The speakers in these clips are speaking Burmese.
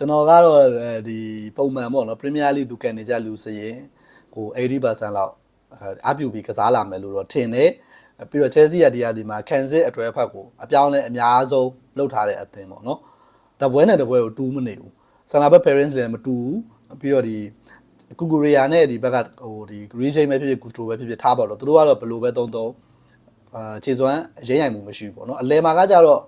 ကျွန်တော်ကတော့အဲဒီပုံမှန်ပေါ့နော်ပရီးမီးယားလိသူကန်နေကြလူစရင်ကို80%လောက်အပြူပြီးကစားလာမယ်လို့တော့ထင်တယ်ပြီးတော့ Chelsea ကဒီဟာဒီမှာကန်စစ်အတွဲဖက်ကိုအပြောင်းလဲအများဆုံးလုပ်ထားတဲ့အသင်းပေါ့နော်တပွဲနဲ့တပွဲကိုတူးမနေဘူးဆန်လာဘက် parents လည်းမတူဘူးပြီးတော့ဒီကူကူရီယာနဲ့ဒီဘက်ကဟိုဒီ green chain ပဲဖြစ်ဖြစ်ကူစတိုပဲဖြစ်ဖြစ်ထားပါတော့သူတို့ကတော့ဘယ်လိုပဲတုံးတုံးအာခြေစွမ်းအရင်ရိုင်မှုမရှိဘူးပေါ့နော်အလဲမှာကကြတော့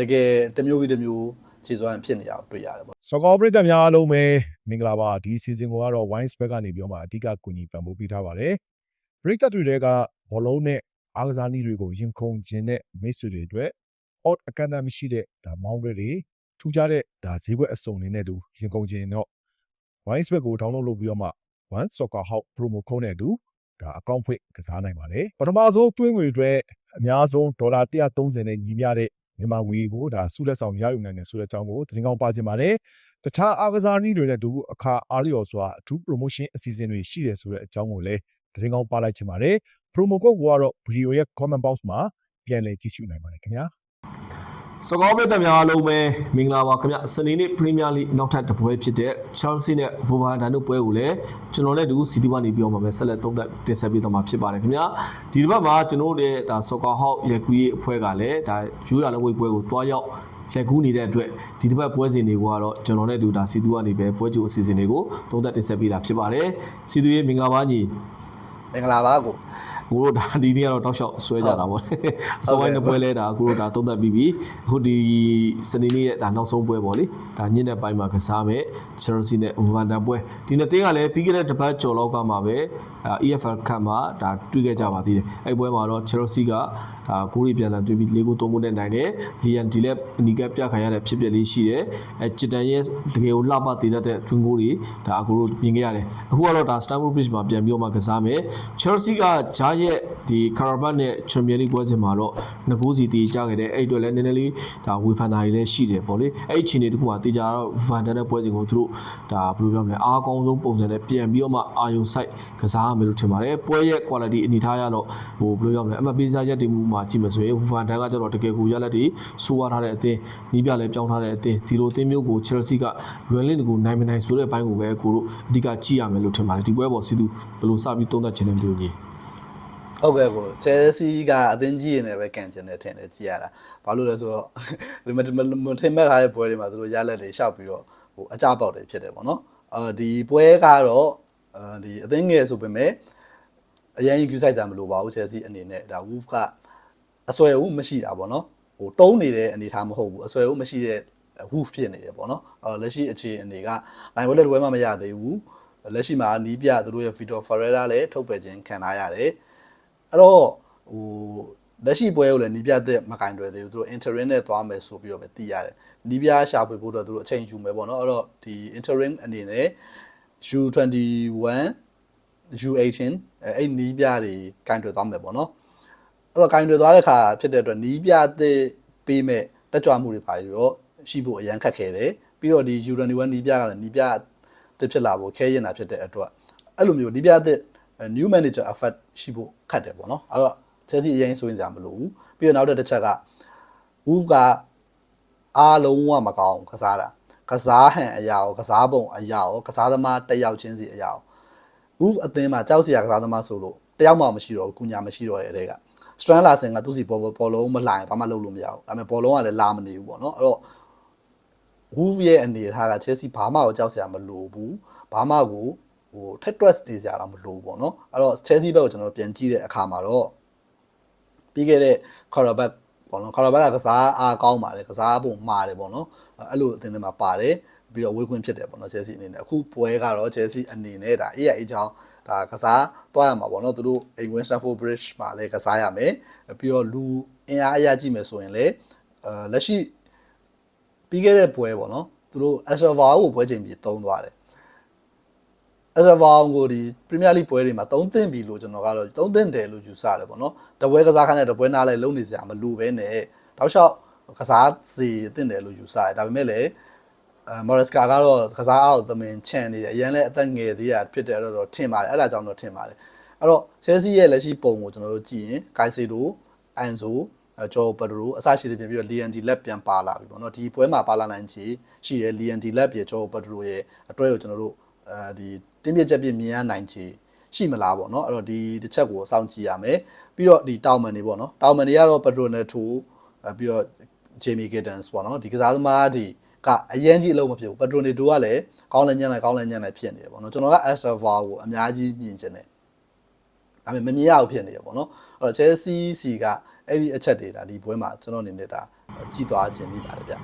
တကယ်တစ်မျိုးပြီးတစ်မျိုး ခြေစွမ်းဖြစ်နေရအောင်တွေ့ရတယ်ပေါ့စောကောပရိသတ်များအားလုံးပဲမင်္ဂလာပါဒီ season ကိုကတော့ Wines Back ကနေပြီးတော့မှအဓိကကူညီပံ့ပိုးပေးထားပါတယ်ပရိသတ်တွေတွေကဘောလုံးနဲ့အားကစားနည်းတွေကိုရင်ခုန်ခြင်းနဲ့မိတ်ဆွေတွေအတွက် odd အကန့်အသတ်မရှိတဲ့ဒါမောင်းတွေတွေထူးခြားတဲ့ဒါဈေးကွက်အစုံတွေနဲ့တူရင်ခုန်ခြင်းတော့ Wines Back ကို download လုပ်ပြီးတော့မှ One Soccer Hub promo code နဲ့အတူဒါအကောင့်ဖွင့်ကစားနိုင်ပါတယ်ပထမဆုံးတွင်းငွေအတွက်အများဆုံးဒေါ်လာ130နဲ့ညီမျှတဲ့ မြန်မာငွေကိုဒါစုလက်ဆောင်ရယူနိုင်တယ်ဆိုတဲ့အကြောင်းကိုသတင်းကောင်းပါချင်ပါတယ်တခြားအားကစားနည်းတွေနဲ့အတူအခါအားလျော်စွာအထူး promotion အစီအစဉ်တွေရှိတယ်ဆိုတဲ့အကြောင်းကိုလည်းသတင်းကောင်းပါလိုက်ချင်ပါတယ် promo code ကိုကတော့ video ရဲ့ comment box မှာပြန်လည်ကြည့်ရှုနိုင်ပါတယ်ခင်ဗျာ စကောပရိသတ်များအားလုံးပဲမင်္ဂလာပါခင်ဗျစနေနေ့ပရီးမီးယားလိနောက်ထပ်တစ်ပွဲဖြစ်တဲ့ Chelsea နဲ့ Wolverhampton တို့ပွဲကိုလည်းကျွန်တော်လည်းဒီစီတီကနေပြောမှာပဲဆက်လက်သုံးသပ်တင်ဆက်ပေးသွားမှာဖြစ်ပါတယ်ခင်ဗျာဒီတစ်ပတ်မှာကျွန်တော်တို့ရဲ့ဒါ Soccer Hawk ရက်ကူးရေးအဖွဲ့ကလည်းဒါရိုးရလက်ဝိတ်ပွဲကိုတွားရောက်ရက်ကူးနေတဲ့အတွက်ဒီတစ်ပတ်ပွဲစဉ်တွေကိုကတော့ကျွန်တော်နဲ့တူဒါစီတူကနေပဲပွဲကြိုအစီအစဉ်တွေကိုသုံးသပ်တင်ဆက်ပေးတာဖြစ်ပါတယ်စီတူရဲ့မင်္ဂလာပါညီမင်္ဂလာပါကို ကိုတို့ဒါဒီနေ့ကတော့တောက်လျှောက်ဆွဲကြတာပေါ့အစောပိုင်းတစ်ပွဲလဲဒါကိုတို့ဒါသုံးသပ်ပြီးပြီအခုဒီစနေနေ့ရဲ့ဒါနောက်ဆုံးပွဲပေါ့လေဒါညနေပိုင်းမှာကစားမဲ့ Chelsea နဲ့ Wolverhampton ပွဲဒီနှစ်သင်းကလည်းပြီးခဲ့တဲ့တစ်ပတ်ကျော်လောက်ကမှပဲဒါ EFL Cup မှာဒါတွေ့ခဲ့ကြပါသေးတယ်အဲ့ပွဲမှာတော့ Chelsea ကဒါဂိုးတွေပြန်လာတွေ့ပြီး၄ဂိုး၃ဂိုးနဲ့နိုင်တယ်လီယန်ဒီလက်အနီကပြခံရတဲ့ဖြစ်ပျက်လေးရှိတယ်အဲချစ်တန်ရဲ့တကယ်ကိုလှပတည်တတ်တဲ့ twin goal တွေဒါအကိုတို့မြင်ခဲ့ရတယ်အခုကတော့ဒါ Stamford Bridge မှာပြန်ပြီးတော့မှကစားမယ် Chelsea ကဂျားရဲ့ဒီ Carabao နဲ့ Champions League ပွဲစဉ်မှာတော့ငကိုးစီတည်ကြခဲ့တယ်အဲ့အတွက်လည်းနည်းနည်းလေးဒါဝေဖန်တာတွေလည်းရှိတယ်ပေါ့လေအဲ့ဒီအချိန်တွေတခုကတေချာတော့ Van der နဲ့ပွဲစဉ်ကိုသူတို့ဒါဘယ်လိုပြောမလဲအားကောင်းဆုံးပုံစံနဲ့ပြန်ပြီးတော့မှအာယုံဆိုင်ကစားရမယ်လို့ထင်ပါတယ်ပွဲရဲ့ quality အနေထားရတော့ဟိုဘယ်လိုပြောမလဲအမှတ်ပေးစားချက်တင်မှုမှာကြည့်မယ်ဆိုရင် Van der ကကျတော့တကယ်ကိုရလက်တွေစိုးဝါထားတဲ့အသင်းနီးပြလည်းပြောင်းထားတဲ့အသင်းဒီလိုအသင်းမျိုးကို Chelsea ကလွယ်လင့်တကူနိုင်မနိုင်ဆိုတဲ့အပိုင်းကိုပဲကိုတို့အဓိကကြည့်ရမယ်လို့ထင်ပါတယ်ဒီပွဲပေါ်စီသူဘယ်လိုစပြီးသုံးသပ်ခြင်းလဲမသိဘူးကြီးဟုတ်ကဲ့ကို Chelsea ကအသင်းကြီးနေပဲကန်ကျင်တယ်ထင်တယ်ကြည်ရတာဘာလို့လဲဆိုတော့ဒီမမထင်မဲ့ထားတဲ့ပွဲတွေမှာသူတို့ရလက်တွေရှောက်ပြီးတော့ဟိုအကြပေါက်တွေဖြစ်တယ်ပေါ့နော်အာဒီပွဲကတော့အာဒီအသင်းငယ်ဆိုပေမဲ့အရင်ယူဆိုင်ကြမလို့ပါဘူး Chelsea အနေနဲ့ဒါ Wolf က အစွဲဦးမရှိတာပေါ့နော်ဟိုတုံးနေတဲ့အနေထားမဟုတ်ဘူးအစွဲဦးမရှိတဲ့ Wolf ဖြစ်နေတယ်ပေါ့နော်အဲလက်ရှိအခြေအနေကနိုင်ဝက်လက်ဝဲမှမရသေးဘူးလက်ရှိမှာနီးပြသူတို့ရဲ့ Vitor Ferreira လည်းထုတ်ပယ်ခြင်းခံထားရတယ်အဲ့တော့ဟိုလက်ရှိပွဲကိုလည်းနီးပြသက်မကင်တွယ်သေးဘူးသူတို့ interim နဲ့သွားမယ်ဆိုပြီးတော့ပဲသိရတယ်နီးပြရှာဖွေဖို့တော့သူတို့အချိန်ယူမယ်ပေါ့နော်အဲ့တော့ဒီ interim အနေနဲ့ U21 U18 အဲ့အဲ့နီးပြတွေကင်တွယ်သွားမယ်ပေါ့နော် အဲ့တော့ကင်တွယ်သွားတဲ့ခါဖြစ်တဲ့အတွက်နီးပြသက်ပေးမဲ့တက်ကြွမှုတွေပါပြီးတော့ရှိဖို့အရန်ခက်ခဲတယ်ပြီးတော့ဒီ U21 နီးပြကလည်းနီးပြတစ်ဖြစ်လာဖို့ခဲရင်တာဖြစ်တဲ့အတွက်အဲ့လိုမျိုးနီးပြသက် new manager effect ရှိဖို့ခက်တယ်ပေါ့နော်အဲ့တော့ Chelsea အရင်ဆိုရင်ကြမလို့ဘူးပြီးတော့နောက်တစ်ချက်က Wolf ကအားလုံးဝမကောင်းကစားတာကစားဟန်အရာရောကစားပုံအရာရောကစားသမားတစ်ယောက်ချင်းစီအရာရော Wolf အသင်းမှာကြောက်စရာကစားသမားဆိုလို့တယောက်မှမရှိတော့ဘူးကုညာမရှိတော့တဲ့တဲ့က Strand Larsen ကသူ့စီပေါ်ပေါ်လုံးမလာရင်ဘာမှလုပ်လို့မရဘူးဒါပေမဲ့ပေါ်လုံးကလည်းလာမနေဘူးပေါ့နော်အဲ့တော့ Wolf ရဲ့အနေထားက Chelsea ဘာမှကိုကြောက်စရာမလိုဘူးဘာမှကိုဟို threat stress နေစရာတော့မလိုဘူးပေါ့နော်အဲ့တော့ Chelsea ဘက်ကိုကျွန်တော်ပြန်ကြည့်တဲ့အခါမှာတော့ပြီးခဲ့တဲ့ Carabao ပေါ့နော် Carabao ကကစားအားကောင်းပါတယ်ကစားပုံမှားတယ်ပေါ့နော်အဲ့လိုအသင်းတွေမှာပါတယ်ပြီးတော့ဝေးခွင့်ဖြစ်တယ်ပေါ့နော် Chelsea အနေနဲ့အခုပွဲကတော့ Chelsea အနေနဲ့ဒါ AI အကြောင်း ဒါကစားသွားရမှာပေါ့နော်သူတို့ England Stamford Bridge မှာလည်းကစားရမယ်ပြီးတော့လူအင်အားအရကြည့်မယ်ဆိုရင်လည်းအဲလက်ရှိပြီးခဲ့တဲ့ပွဲပေါ့နော်သူတို့ Asava ကိုပွဲချိန်ပြီးတုံးသွားတယ်အစဗောင်ကိုဒီပရီးမီးယားလိပွဲတွေမှာသုံးသင့်ပြီလို့ကျွန်တော်ကတော့သုံးသင့်တယ်လို့ယူဆတယ်ပေါ့နော်တပွဲကစားခိုင်းတဲ့တပွဲနားလဲလုံးနေစရာမလိုပဲနဲ့တောက်လျှောက်ကစားစီတင့်တယ်လို့ယူဆတယ်ဒါပေမဲ့လည်းအဲ မော်ရစ်ကာကတော့ကစားအောက်သမင်ချန်နေတယ်အရင်လည်းအသက်ငယ်သေးတာဖြစ်တယ်တော့ထင်ပါတယ်အဲ့ဒါကြောင့်တော့ထင်ပါတယ်အဲ့တော့ချဲစီရဲ့လက်ရှိပုံကိုကျွန်တော်တို့ကြည့်ရင်ဂိုင်စီတိုအန်ဆိုအဲဂျော်ပဒရိုအစရှိတဲ့ပြင်ပြီးတော့ LND လက်ပြန်ပါလာပြီပေါ့နော်ဒီပွဲမှာပါလာနိုင်ချေရှိတယ် LND လက်ပြေဂျော်ပဒရိုရဲ့အတွဲကိုကျွန်တော်တို့အဲဒီတင်းပြချက်ပြမြင်ရနိုင်ချေရှိမလားပေါ့နော်အဲ့တော့ဒီတစ်ချက်ကိုစောင့်ကြည့်ရမယ်ပြီးတော့ဒီတောင်မန်တွေပေါ့နော်တောင်မန်တွေကတော့ပဒရိုနဲ့ထူအဲပြီးတော့ Jamie Giddens ပေါ့နော်ဒီကစားသမားတွေ ကအရန်ကြီးအလုံးမဖြစ်ဘူးပဒရိုနေတိုကလည်းကောင်းလဲညံ့လိုက်ကောင်းလဲညံ့လိုက်ဖြစ်နေတယ်ပေါ့နော်ကျွန်တော်က Astava ကိုအများကြီးမြင်ချင်တယ်ဒါပေမဲ့မမြင်ရဘူးဖြစ်နေရပေါ့နော်အဲ့တော့ Chelsea စီက အဲ့ဒီအချက်တွေဒါဒီပွဲမှာကျွန်တော်အနေနဲ့ဒါကြည်သွားခြင်းမိပါတယ်ဗျ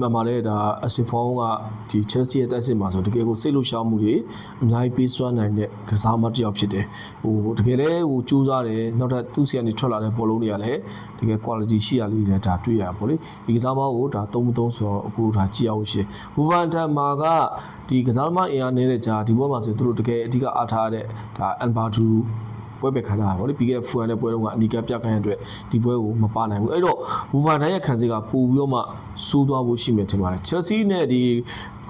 မှန်ပါတယ်ဒါအစီဖောင်းကဒီ Chelsea ရဲ့တက်စစ်မှာဆိုတကယ်ကိုစိတ်လှုပ်ရှားမှုတွေအများကြီးပေးစွမ်းနိုင်တဲ့ကစားမတစ်ယောက်ဖြစ်တယ်ဟိုတကယ်လဲဟိုစူးစမ်းတယ်နောက်ထပ်သူ့ဆီကနေထွက်လာတဲ့ဘောလုံးတွေကလည်းတကယ် quality ရှိရလေးတွေဒါတွေ့ရပါဘောလေဒီကစားမကိုဒါသုံးမသုံးဆိုတော့အခုဒါကြည့်အောင်ရှင်ဟူဗန်တန်မာကဒီကစားသမားအင်အားနေတဲ့ကြာဒီဘောမှာဆိုသူတို့တကယ်အဓိကအားထားတဲ့ဒါအန်ဘာဒူ ပွဲပဲခံတာဗောလေပြီးခဲ့တဲ့ဖူရန်တဲ့ပွဲတုန်းကအနီကပြတ်ခိုင်းတဲ့အတွက်ဒီပွဲကိုမပါနိုင်ဘူးအဲ့တော့ဝူဗန်ဒိုင်ရဲ့ခံစစ်ကပို့ပြီးတော့မှစိုးသွားဖို့ရှိမယ်ထင်ပါတယ်ချက်စီနဲ့ဒီ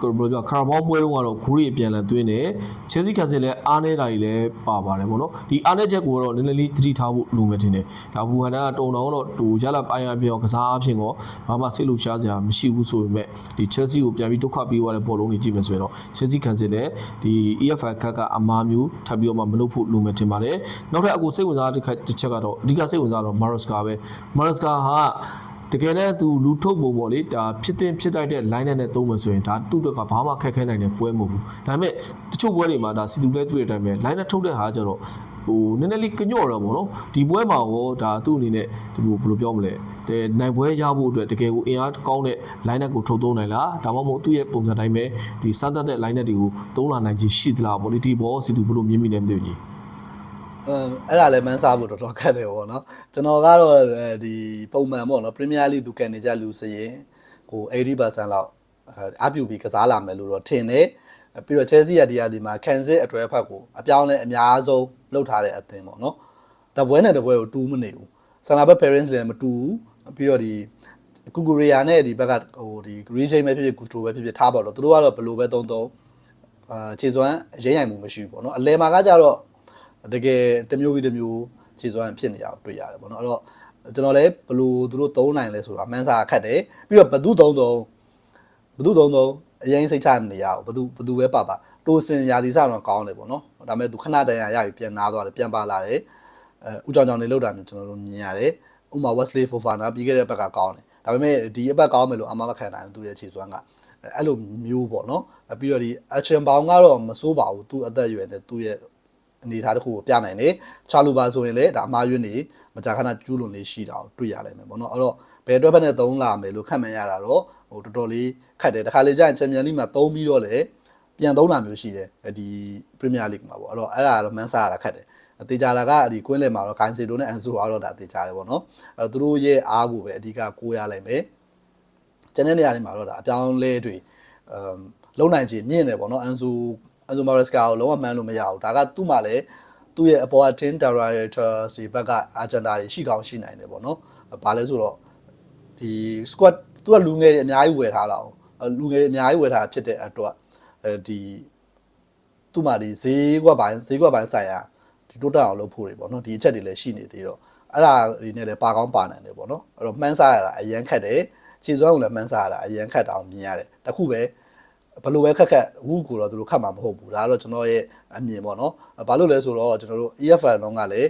ကိုဘယ်လိုပြောခါရာဘောပွဲတုန်းကတော့ဂိုးရီအပြန်လန်သွင်းတယ်ချက်စီခံစစ်လည်းအားနေတာကြီးလည်းပါပါတယ်ဗောနော်ဒီအားနေချက်ကိုတော့နည်းနည်းလေးသတိထားဖို့လိုမယ်ထင်တယ်ဒါဝူဗန်ဒိုင်ကတုံတောင်တော့တူရလာပိုင်းအပြောကစားအဖြစ်ကောဘာမှစိတ်လှုပ်ရှားစရာမရှိဘူးဆိုပေမဲ့ဒီချက်စီကိုပြန်ပြီးဒုက္ခပေးသွားတဲ့ဘောလုံးတွေကြည့်မယ်ဆိုရင်တော့ချက်စီခံစစ်လည်းဒီ EFL ကတ်ကအမားမျိုးထပ်ပြီးတော့မှမလုပ်ဖို့လိုမယ်ထင်ပါတယ်နောက်ထပ်အခုစိတ်ဝင်စားတဲ့တစ်ချက်ကတော့အဓိကစိတ်ဝင်စားတော့ Maresca ပဲ Maresca ဟာ တကယ်လည်းသူလူထုတ်ပုံပေါ့လေဒါဖြစ်တင်ဖြစ်တိုက်တဲ့ line နဲ့သုံးမယ်ဆိုရင်ဒါသူ့အတွက်ကဘာမှခက်ခဲနိုင်တဲ့ပွဲမဟုတ်ဘူးဒါပေမဲ့တချို့ပွဲတွေမှာဒါစီတူလဲတွေ့တဲ့အတိုင်းပဲ line နဲ့ထုတ်တဲ့ဟာကျတော့ဟိုနည်းနည်းလေးကညော့တော့ဗောနော်ဒီပွဲမှာရောဒါသူ့အနေနဲ့ဒီလိုဘယ်လိုပြောမလဲတဲ့နိုင်ပွဲရဖို့အတွက်တကယ်ကိုအင်အားကောင်းတဲ့ line ကိုထုတ်သုံးနိုင်လားဒါမှမဟုတ်သူ့ရဲ့ပုံစံတိုင်းပဲဒီစမ်းသပ်တဲ့ line တွေကိုသုံးလာနိုင်ခြင်းရှိသလားဗောလေဒီဘောစီတူဘယ်လိုမြင်မိလဲမသိဘူးကြီး အမ်အဲ့ဒါလည်းမန်းစားဖို့တော်တော်ခက်တယ်ပေါ့နော်ကျွန်တော်ကတော့အဲဒီပုံမှန်ပေါ့နော် Premier League သူကန်နေကြလူစရင်ကို80%လောက်အပြုတ်ပြီးကစားလာမယ်လို့တော့ထင်တယ်ပြီးတော့ Chelsea ရဒီယာဒီမှာကန်စစ်အတွဲဖက်ကိုအပြောင်းလဲအများဆုံးလှုပ်ထားတဲ့အသင်းပေါ့နော်တပွဲနဲ့တပွဲကိုတူးမနေဘူးဆန်လာဘက် parents လည်းမတူဘူးပြီးတော့ဒီကူကူရီယာနဲ့ဒီဘက်ကဟိုဒီ green chain ပဲဖြစ်ဖြစ်ကူစတိုပဲဖြစ်ဖြစ်ထားပါတော့သူတို့ကတော့ဘယ်လိုပဲတုံးတုံးအာခြေစွမ်းအရင်ရိုင်မှုမရှိဘူးပေါ့နော်အလဲမှာကကြတော့ တကယ်တစ်မျိုးပြီးတစ်မျိုးခြေစွမ်းဖြစ်နေရအောင်တွေ့ရတယ်ပေါ့နော်အဲ့တော့ကျွန်တော်လည်းဘလို့သူတို့သုံးနိုင်လဲဆိုတာမန်းစာခတ်တယ်ပြီးတော့ဘသူသုံးသုံးဘသူသုံးသုံးအရင်စိတ်ချမနေရအောင်ဘသူဘသူပဲပါပါတိုးစင်ရာသီစတော့ကောင်းတယ်ပေါ့နော်ဒါပေမဲ့သူခဏတန်ရရပြီးပြန်နာသွားတယ်ပြန်ပါလာတယ်အဲဥကြောင်ကြောင်နေလောက်တာမျိုးကျွန်တော်တို့မြင်ရတယ်ဥမာ Wesley Fofana ပြီးခဲ့တဲ့ဘက်ကကောင်းတယ်ဒါပေမဲ့ဒီအပတ်ကောင်းမယ်လို့အမမခံနိုင်ဘူးသူရဲ့ခြေစွမ်းကအဲ့လိုမျိုးပေါ့နော်ပြီးတော့ဒီ action ဘောင်ကတော့မစိုးပါဘူးသူအသက်အရွယ်နဲ့သူရဲ့ အနေထားတစ်ခုကိုပြနိုင်တယ်ချာလူပါဆိုရင်လည်းဒါအမှားယွင်းနေမကြာခဏကျူးလွန်လေးရှိတာကိုတွေ့ရလိမ့်မယ်ပေါ့နော်အဲ့တော့ဘယ်အတွက်ဘက်နဲ့သုံးလာမယ်လို့ခန့်မှန်းရတာတော့ဟိုတော်တော်လေးခက်တယ်တခါလေကြာရင်ချန်ပီယံလိမှာသုံးပြီးတော့လည်းပြန်သုံးလာမျိုးရှိတယ်ဒီပရီးမီးယားလိမှာပေါ့အဲ့တော့အဲ့ဒါကတော့မန်းစားရတာခက်တယ်အသေးကြလာကဒီကွင်းလယ်မှာတော့ဂိုင်းစီတိုနဲ့အန်ဆိုကတော့ဒါသေချာတယ်ပေါ့နော်အဲ့တော့သူတို့ရဲ့အားကိုပဲအဓိကကိုးရလိုက်မယ်ကျန်တဲ့နေရာတွေမှာတော့ဒါအပြောင်းလဲတွေအမ်လုံနိုင်ချေမြင့်တယ်ပေါ့နော်အန်ဆို အန်ဆိုမာရက်စကာကိုလုံးဝမှန်းလို့မရဘူးဒါကသူ့မှာလည်းသူ့ရဲ့အပေါ်အထင်း director စီဘက်ကအာဂျန်ဒါတွေရှိကောင်းရှိနိုင်တယ်ပေါ့နော်ဘာလဲဆိုတော့ဒီ squad သူကလူငယ်တွေအများကြီးဝယ်ထားတာအောင်လူငယ်တွေအများကြီးဝယ်ထားဖြစ်တဲ့အတွက်အဲဒီသူ့မှာဒီဈေးကွက်ပိုင်းဈေးကွက်ပိုင်းဆိုင်ရာဒီတိုးတက်အောင်လုပ်ဖို့တွေပေါ့နော်ဒီအချက်တွေလည်းရှိနေသေးတော့အဲ့ဒါတွေနဲ့လည်းပါကောင်းပါနိုင်တယ်ပေါ့နော်အဲ့တော့မှန်းစားရတာအရန်ခက်တယ်ခြေစွမ်းကိုလည်းမှန်းစားရတာအရန်ခက်တာအောင်မြင်ရတယ်တခုပဲ ဘယ်လိုပဲခက်ခက်ဝူကိုတော့သူတို့ခတ်မှာမဟုတ်ဘူးဒါကတော့ကျွန်တော်ရဲ့အမြင်ပေါ့နော်ဘာလို့လဲဆိုတော့ကျွန်တော်တို့ EFL လုံးကလည်း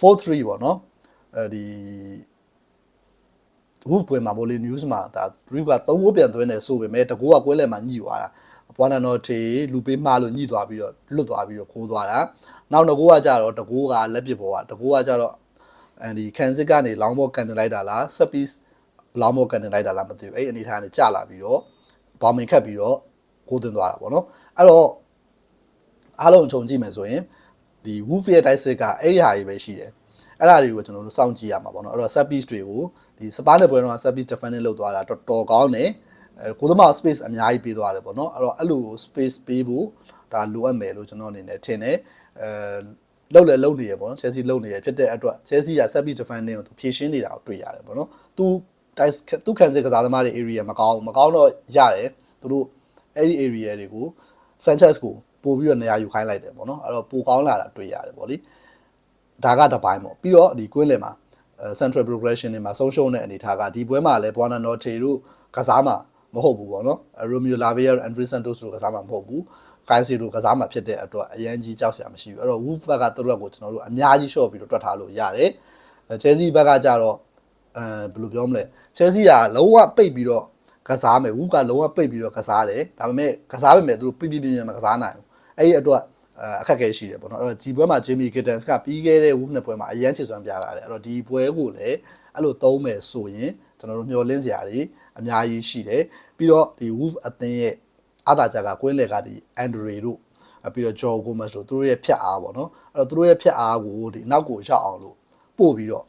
4-3ပေါ့နော်အဲဒီဝူပွဲမှာမိုးလီ news မှာဒါရီက3ကိုပြန်သွင်းတယ်ဆိုပေမဲ့တကူကကွဲလဲမှာညှိသွားတာဘွာနန်တော်ထေလူပေးမှားလို့ညှိသွားပြီးတော့လွတ်သွားပြီးတော့ခိုးသွားတာနောက်တကူကကြတော့တကူကလက်ပစ်ပေါ်ကတကူကကြတော့အဲဒီကန်စစ်ကနေလောင်းဘောကန်တင်လိုက်တာလားဆက်ပီးလောင်းဘောကန်တင်လိုက်တာလားမသိဘူးအဲ့အနေထားကနေကြာလာပြီးတော့ဘောင်မင်ခတ်ပြီးတော့ ကိုတင်သွားတာပေါ့နော်အဲ့တော့အားလုံးခြုံကြည့်မယ်ဆိုရင်ဒီ Wolf ရဲ့ dice ကအဲ့ဒီဟာကြီးပဲရှိတယ်အဲ့ဒါတွေကိုကျွန်တော်တို့စောင့်ကြည့်ရမှာပေါ့နော်အဲ့တော့ set piece တွေကိုဒီစပါးနဲ့ပွဲတော့ set piece defending လုပ်သွားတာတော်တော်ကောင်းတယ်အဲကိုသမား space အများကြီးပေးသွားတယ်ပေါ့နော်အဲ့တော့အဲ့လို space ပေးဖို့ဒါလိုအပ်မယ်လို့ကျွန်တော်အနေနဲ့ထင်တယ်အဲလောက်လဲလောက်နေရပေါ့နော် Chelsea လောက်နေရဖြစ်တဲ့အတွက် Chelsea က set piece defending ကိုသူဖြည့်ရှင်းနေတာကိုတွေ့ရတယ်ပေါ့နော်သူ dice သူခံစစ်ကစားသမားတွေ area မကောင်းမကောင်းတော့ရတယ်သူတို့ အဲ့ဒီ area တွေကို Sanchez ကိုပို့ပြီးတော့နေရာယူခိုင်းလိုက်တယ်ပေါ့နော်အဲ့တော့ပိုကောင်းလာတာတွေ့ရတယ်ပေါ့လေဒါကတစ်ပိုင်းပေါ့ပြီးတော့ဒီကွင်းလယ်မှာအဲ central progression တွေမှာဆုံးရှုံးတဲ့အနေအထားကဒီပွဲမှာလည်း Buona Norte တို့ကစားမှာမဟုတ်ဘူးပေါ့နော်။ Romeo Lavia တို့ Andre Santos တို့ကစားမှာမဟုတ်ဘူး။ Kaisi တို့ကစားမှာဖြစ်တဲ့အတွက်အရန်ကြီးကြောက်စရာမရှိဘူး။အဲ့တော့ Wolf ဘက်ကသူတို့ကကိုကျွန်တော်တို့အများကြီး short ပြီးတော့တွက်ထားလို့ရတယ်။အဲ Chelsea ဘက်ကကြတော့အဲဘယ်လိုပြောမလဲ Chelsea ကလုံးဝပိတ်ပြီးတော့ ကစားမယ် Wolf ကလုံးဝပိတ်ပြီးတော့ကစားတယ်။ဒါပေမဲ့ကစားပေမဲ့သူတို့ပြပြပြပြမကစားနိုင်ဘူး။အဲ့ဒီအတွက်အဲအခက်အခဲရှိတယ်ပေါ့နော်အဲ့တော့ဒီပွဲမှာ Jimmy Gittens ကပြီးခဲ့တဲ့ Wolf နှစ်ပွဲမှာအရန်ချေစွမ်းပြလာတယ်အဲ့တော့ဒီပွဲကိုလည်းအဲ့လိုသုံးမယ်ဆိုရင်ကျွန်တော်တို့မျှော်လင့်စရာတွေအများကြီးရှိတယ်ပြီးတော့ဒီ Wolf အသင်းရဲ့အသာကြကကွင်းလေကဒီ Andre တို့အပြီးတော့ Joe Gomez တို့သူတို့ရဲ့ဖြတ်အားပေါ့နော်အဲ့တော့သူတို့ရဲ့ဖြတ်အားကိုဒီနောက်ကိုရောက်အောင်လို့ပို့ပြီးတော့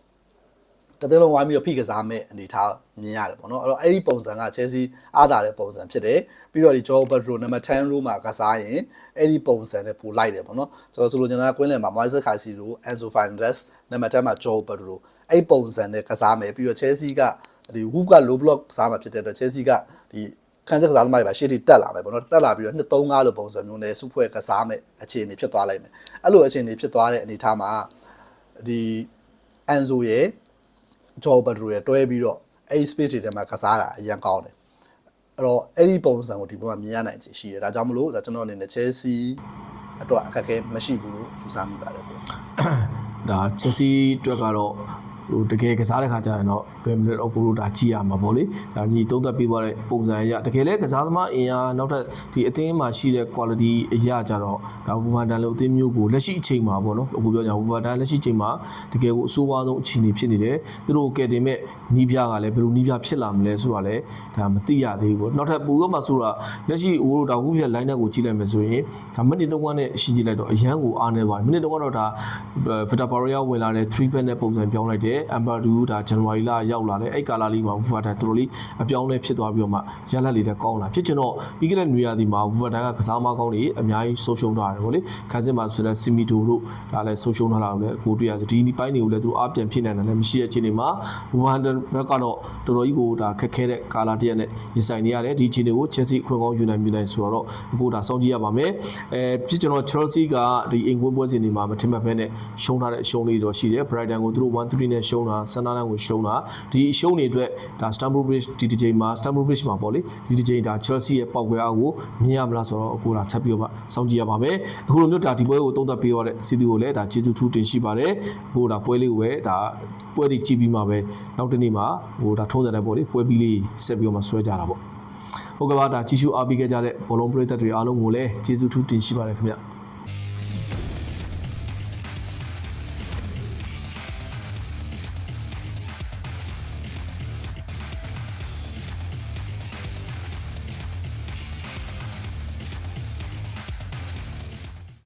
တသင်းလုံးဝိုင်းပြီးတော့ဖိကစားမဲ့အနေထားမြင်ရတယ်ပေါ့နော်အဲ့တော့အဲ့ဒီပုံစံက Chelsea အားသာတဲ့ပုံစံဖြစ်တယ်ပြီးတော့ဒီ Joe Pedro နံပါတ်10 row မှာကစားရင်အဲ့ဒီပုံစံနဲ့ပိုလိုက်တယ်ပေါ့နော်ဆိုတော့ဆိုလိုချင်တာကွင်းလယ်မှာ Moises Caicedo Enzo Fernandez နံပါတ်10မှာ Joe Pedro အဲ့ဒီပုံစံနဲ့ကစားမယ်ပြီးတော့ Chelsea ကဒီ Wolf က low block ကစားမှာဖြစ်တဲ့အတွက် Chelsea ကဒီခန်းစက်ကစားသမားတွေပါရှေ့ထိတက်လာမယ်ပေါ့နော်တက်လာပြီးတော့2 3 5လို့ပုံစံမျိုးနဲ့စုဖွဲ့ကစားမယ်အခြေအနေဖြစ်သွားလိုက်မယ်အဲ့လိုအခြေအနေဖြစ်သွားတဲ့အနေအထားမှာဒီ Enzo ရဲ့ ဂျော်ဘတ်ဒရတွဲပြီးတော့အဲ့ဒီ space တွေထဲမှာကစားတာအရင်ကောင်းတယ်အဲ့တော့အဲ့ဒီပုံစံကိုဒီဘက်မှာမြင်ရနိုင်ချင်ရှိတယ်ဒါကြောင့်မလို့ဒါကျွန်တော်အနေနဲ့ Chelsea အတွက်အခက်အခဲမရှိဘူးလို့ယူဆမိပါတယ်ပေါ့ဒါ Chelsea အတွက်ကတော့ ဟိုတကယ်ကစားတဲ့ခါကျရင်တော့ Premier League အကူလို့ဒါကြည့်ရမှာပေါ့လေဒါညီသုံးသက်ပြီးသွားတဲ့ပုံစံအရတကယ်လဲကစားသမားအင်အားနောက်ထပ်ဒီအသင်းမှာရှိတဲ့ quality အရာကြတော့ဒါဝူဗန်တန်လို့အသင်းမျိုးကိုလက်ရှိအချိန်မှာပေါ့နော်အခုပြောကြဝူဗန်တန်လက်ရှိအချိန်မှာတကယ်ကိုအဆိုးဝါးဆုံးအခြေအနေဖြစ်နေတယ်သူတို့ကဲတင်မဲ့နီးပြကလည်းဘယ်လိုနီးပြဖြစ်လာမလဲဆိုတာလည်းဒါမသိရသေးဘူးပေါ့နောက်ထပ်ပူတော့မှဆိုတာလက်ရှိဦးတို့ဒါဝူပြ line up ကိုကြည့်လိုက်မယ်ဆိုရင်ဒါမိနစ်တော့ကနဲ့ရှင်းကြည့်လိုက်တော့အရန်ကိုအားနေပါတယ်မိနစ်တော့ကတော့ဒါ Vita Paria ဝင်လာတဲ့3 back နဲ့ပုံစံပြောင်းလိုက်တယ် Amberdu ဒါ January လရောက်လာတယ်အဲ့ကာလာလေးမှာ Wolverhampton တော်တော်လေးအပြောင်းလဲဖြစ်သွားပြီးတော့မှရလက်လေးလည်းကောင်းလာဖြစ်ချင်တော့ပြီးခဲ့တဲ့နွေရာသီမှာ Wolverhampton ကကစားမကောင်းတွေအများကြီးဆုံးရှုံးထားတယ်ဗောလေခန်းစစ်မှာဆိုတဲ့ Simito တို့ဒါလည်းဆုံးရှုံးထားတာကိုလည်းကိုတွေ့ရဆိုဒီပိုင်းတွေကိုလည်းသူအပြန်ဖြစ်နိုင်တယ်လည်းမရှိတဲ့အခြေအနေမှာ Wolverhampton ဘက်ကတော့တော်တော်ကြီးကိုဒါခက်ခဲတဲ့ကာလာတစ်ရက်နဲ့ရင်ဆိုင်နေရတယ်ဒီအခြေအနေကို Chelsea အခွင့်ကောင်းယူနိုင်ပြီလဲဆိုတော့အခုဒါစောင့်ကြည့်ရပါမယ်အဲဖြစ်ချင်တော့ Chelsea ကဒီအင်ကွင်းပွဲစဉ်တွေမှာမထင်မှတ်ဘဲနဲ့ရှုံးထားတဲ့အရှုံးလေးတော့ရှိတယ် Brighton ကိုသူတို့1-3နဲ့ရှုံးတာ Sunderland ကိုရှုံးတာဒီရှုံးနေအတွက်ဒါ Stamford Bridge ဒီတစ်ချိန်မှာ Stamford Bridge မှာပေါ့လေဒီတစ်ချိန်ဒါ Chelsea ရဲ့ပေါက်ကွဲအားကိုမြင်ရမလားဆိုတော့အခုဒါထပ်ပြီးတော့မှစောင့်ကြည့်ရပါမယ်အခုလိုမျိုးဒါဒီပွဲကိုသုံးသပ်ပေးရတဲ့ CD ကိုလည်းဒါကျေးဇူးထူးတင်ရှိပါတယ်အခုဒါပွဲလေးကိုပဲဒါပွဲတွေကြည့်ပြီးမှပဲနောက်တစ်နေ့မှာဟိုဒါထုံးစံတဲ့ပေါ့လေပွဲပြီးလေးဆက်ပြီးတော့မှဆွဲကြတာပေါ့ဟုတ်ကဲ့ပါဒါကြီးစုအားပေးခဲ့ကြတဲ့ဘောလုံးပရိသတ်တွေအားလုံးကိုလည်းကျေးဇူးထူးတင်ရှိပါတယ်ခင်ဗျ